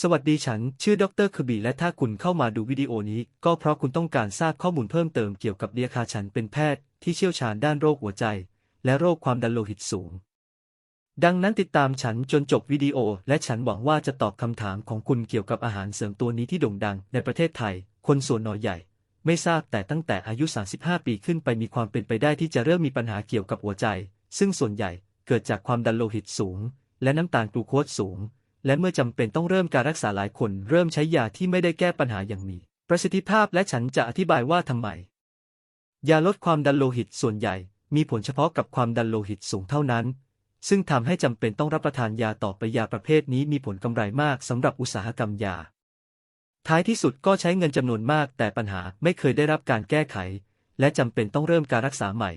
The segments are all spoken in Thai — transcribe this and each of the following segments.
สวัสดีฉัน ชื่อดรคบีและถ้าคุณเข้ามาดูวิดีโอนี้ ก็เพราะคุณต้องการทราบข้อมูลเพิ่มเติมเกี่ยวกับเดียคาฉันเป็นแพทย์ที่เชี่ยวชาญด้านโรคหัวใจ และโรคความดันโลหิตสูง ดังนั้นติดตามฉันจนจบวิดีโอ และฉันหวังว่าจะตอบคำถามของคุณเกี่ยวกับอาหารเสริมตัวนี้ที่โด่งดังในประเทศไทย คนส่วนน้อยใหญ่ ไม่ทราบแต่ตั้งแต่อายุ 35 ปีขึ้นไปมีความเป็นไปได้ที่จะเริ่มมีปัญหาเกี่ยวกับหัวใจ ซึ่งส่วนใหญ่เกิดจากความดันโลหิตสูง และน้ำตาลกลูโคสสูง และเมื่อจำเป็นต้องเริ่มการรักษาหลายคนเริ่มใช้ยาที่ไม่ได้แก้ปัญหาอย่างมีประสิทธิภาพและฉันจะอธิบายว่าทำไม ยาลดความดันโลหิตส่วนใหญ่ มีผลเฉพาะกับความดันโลหิตสูงเท่านั้น ซึ่งทำให้จำเป็นต้องรับประทานยาต่อไปยาประเภทนี้มีผลกำไรมากสำหรับอุตสาหกรรมยา ท้ายที่สุดก็ใช้เงินจำนวนมาก แต่ปัญหาไม่เคยได้รับการแก้ไข และจำเป็นต้องเริ่มการรักษาใหม่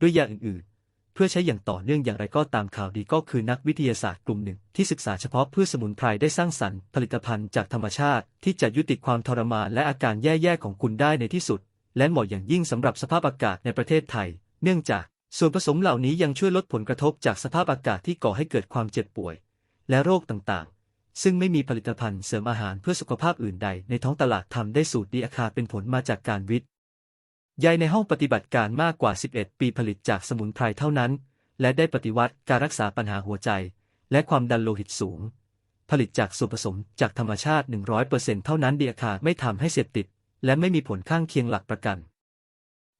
ด้วยยาอื่นๆ เพื่อใช้อย่างต่อเนื่องอย่างไรก็ตามข่าวดีก็คือนักวิทยาศาสตร์กลุ่มหนึ่ง ที่ศึกษาเฉพาะพืชสมุนไพรได้สร้างสรรค์ผลิตภัณฑ์จากธรรมชาติ ที่จะยุติความทรมานและอาการแย่ๆของคุณได้ในที่สุด และเหมาะอย่างยิ่งสำหรับสภาพอากาศในประเทศไทย เนื่องจากส่วนผสมเหล่านี้ยังช่วยลดผลกระทบจากสภาพอากาศที่ก่อให้เกิดความเจ็บป่วย และโรคต่างๆ ซึ่งไม่มีผลิตภัณฑ์เสริมอาหารเพื่อสุขภาพอื่นใดในท้องตลาดทำได้สูตรดีอาคาเป็นผลมาจากการวิท ย์ยในห้องปฏิบัติการมากกว่า 11 ปีผลิตจากสมุนไพรเท่านั้น และได้ปฏิวัติการรักษาปัญหาหัวใจ และความดันโลหิตสูง ผลิตจากส่วนผสมจากธรรมชาติ 100%เท่านั้นเดีอาคาไม่ทำให้เสพติด และไม่มีผลข้างเคียงหลักประกัน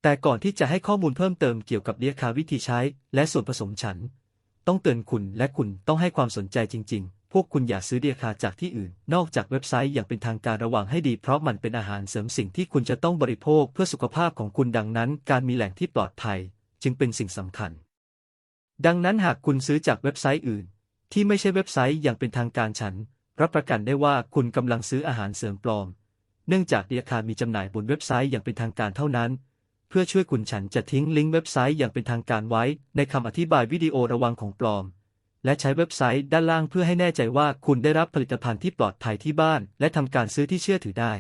แต่ก่อนที่จะให้ข้อมูลเพิ่มเติมเกี่ยวกับเดียคาวิธีใช้ และส่วนผสมฉัน ต้องเตือนคุณและคุณต้องให้ความสนใจจริง ๆ พวกคุณอย่าซื้อเดียคาจากที่อื่น นอกจากเว็บไซต์อย่างเป็นทางการระวังให้ดี เพราะมันเป็นอาหารเสริมสิ่งที่คุณจะต้องบริโภคเพื่อสุขภาพของคุณดังนั้น การมีแหล่งที่ปลอดภัย จึงเป็นสิ่งสำคัญ ดังนั้นหากคุณซื้อจากเว็บไซต์อื่น ที่ไม่ใช่เว็บไซต์อย่างเป็นทางการฉัน รับประกันได้ว่าคุณกำลังซื้ออาหารเสริมปลอม เนื่องจากเดียคามีจำหน่ายบนเว็บไซต์อย่างเป็นทางการเท่านั้นเพื่อช่วยคุณฉันจะทิ้งลิงก์เว็บไซต์อย่างเป็นทางการไว้ ในคำอธิบายวิดีโอระวังของปลอม และใช้เว็บไซต์ด้านล่างเพื่อให้แน่ใจว่าคุณได้รับผลิตภัณฑ์ที่ปลอดภัยที่บ้าน และทำการซื้อที่เชื่อถือได้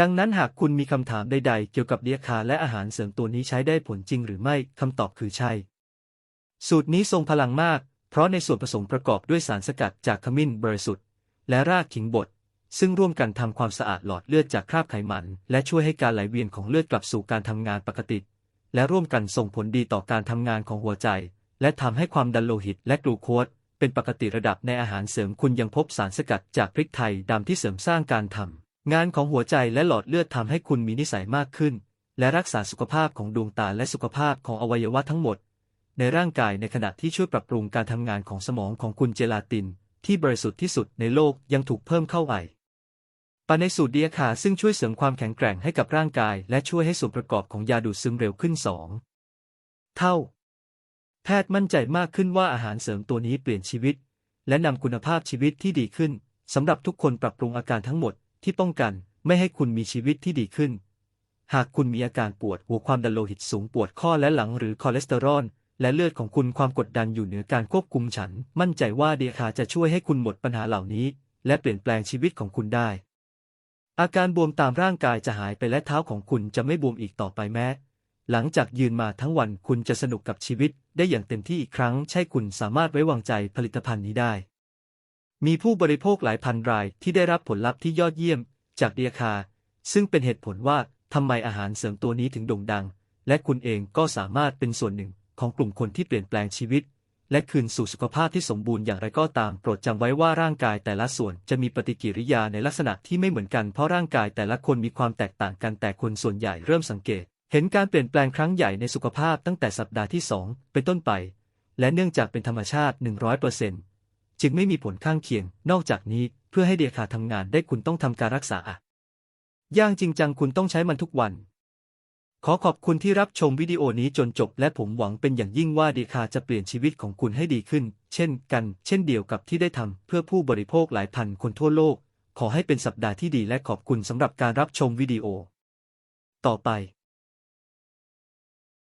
ดังนั้นหากคุณมีคำถามใดๆ เกี่ยวกับเดียคาและอาหารเสริมตัวนี้ใช้ได้ผลจริงหรือไม่คำตอบคือใช่ สูตรนี้ทรงพลังมาก เพราะในส่วนผสมประกอบด้วยสารสกัดจากขมิ้นบริสุทธิ์และรากขิงบดซึ่งร่วมกันทำความสะอาดหลอดเลือดจากคราบไขมัน และช่วยให้การไหลเวียนของเลือดกลับสู่การทำงานปกติ และร่วมกันส่งผลดีต่อการทำงานของหัวใจ และทำให้ความดันโลหิตและกลูโคสเป็นปกติระดับในอาหารเสริมคุณยังพบสารสกัดจากพริกไทยดำที่เสริมสร้างการทำงานของหัวใจและหลอดเลือดทำให้คุณมีนิสัยมากขึ้น และรักษาสุขภาพของดวงตาและสุขภาพของอวัยวะทั้งหมด ในร่างกายในขณะที่ช่วยปรับปรุงการทำงานของสมองของคุณเจลาติน ที่บริสุทธิ์ที่สุดในโลกยังถูกเพิ่มเข้าไปปาในสูตรเดียคาซึ่งช่วยเสริมความแข็งแกร่งให้กับร่างกาย และช่วยให้ส่วนประกอบของยาดูดซึมเร็วขึ้น 2 เท่า แพทย์มั่นใจมากขึ้นว่าอาหารเสริมตัวนี้เปลี่ยนชีวิต และนำคุณภาพชีวิตที่ดีขึ้นสำหรับทุกคนปรับปรุงอาการทั้งหมดที่ป้องกันไม่ให้คุณมีชีวิตที่ดีขึ้น หากคุณมีอาการปวดหัวความดันโลหิตสูงปวดข้อและหลังหรือคอเลสเตอรอลและเลือดของคุณความกดดันอยู่เหนือการควบคุมฉัน มั่นใจว่าเดียคาจะช่วยให้คุณหมดปัญหาเหล่านี้ และเปลี่ยนแปลงชีวิตของคุณได้ อาการบวมตามร่างกายจะหายไปและเท้าของคุณจะไม่บวมอีกต่อไปแม้ หลังจากยืนมาทั้งวันคุณจะสนุกกับชีวิตได้อย่างเต็มที่อีกครั้ง ใช่คุณสามารถไว้วางใจผลิตภัณฑ์นี้ได้ มีผู้บริโภคหลายพันรายที่ได้รับผลลัพธ์ที่ยอดเยี่ยม จากเดียคา ซึ่งเป็นเหตุผลว่าทำไมอาหารเสริมตัวนี้ถึงโด่งดัง และคุณเองก็สามารถเป็นส่วนหนึ่งของกลุ่มคนที่เปลี่ยนแปลงชีวิต และคืนสู่สุขภาพที่สมบูรณ์อย่างไรก็ตามโปรดจำไว้ว่าร่างกายแต่ละส่วนจะมีปฏิกิริยาในลักษณะที่ไม่เหมือนกันเพราะร่างกายแต่ละคนมีความแตกต่างกันแต่คนส่วนใหญ่เริ่มสังเกต เห็นการเปลี่ยนแปลงครั้งใหญ่ในสุขภาพตั้งแต่สัปดาห์ที่ 2 เป็นต้นไป และเนื่องจากเป็นธรรมชาติ 100%จึงไม่มีผลข้างเคียง นอกจากนี้เพื่อให้เดียคาทำงานได้คุณต้องทำการรักษาอย่างจริงจังคุณต้องใช้มันทุกวัน ขอขอบคุณที่รับชมวิดีโอนี้จนจบ และผมหวังเป็นอย่างยิ่งว่าเดีคาจะเปลี่ยนชีวิตของคุณให้ดีขึ้น เช่นกัน เช่นเดียวกับที่ได้ทำเพื่อผู้บริโภคหลายพันคนทั่วโลก ขอให้เป็นสัปดาห์ที่ดีและขอบคุณสำหรับการรับชมวิดีโอ ต่อไป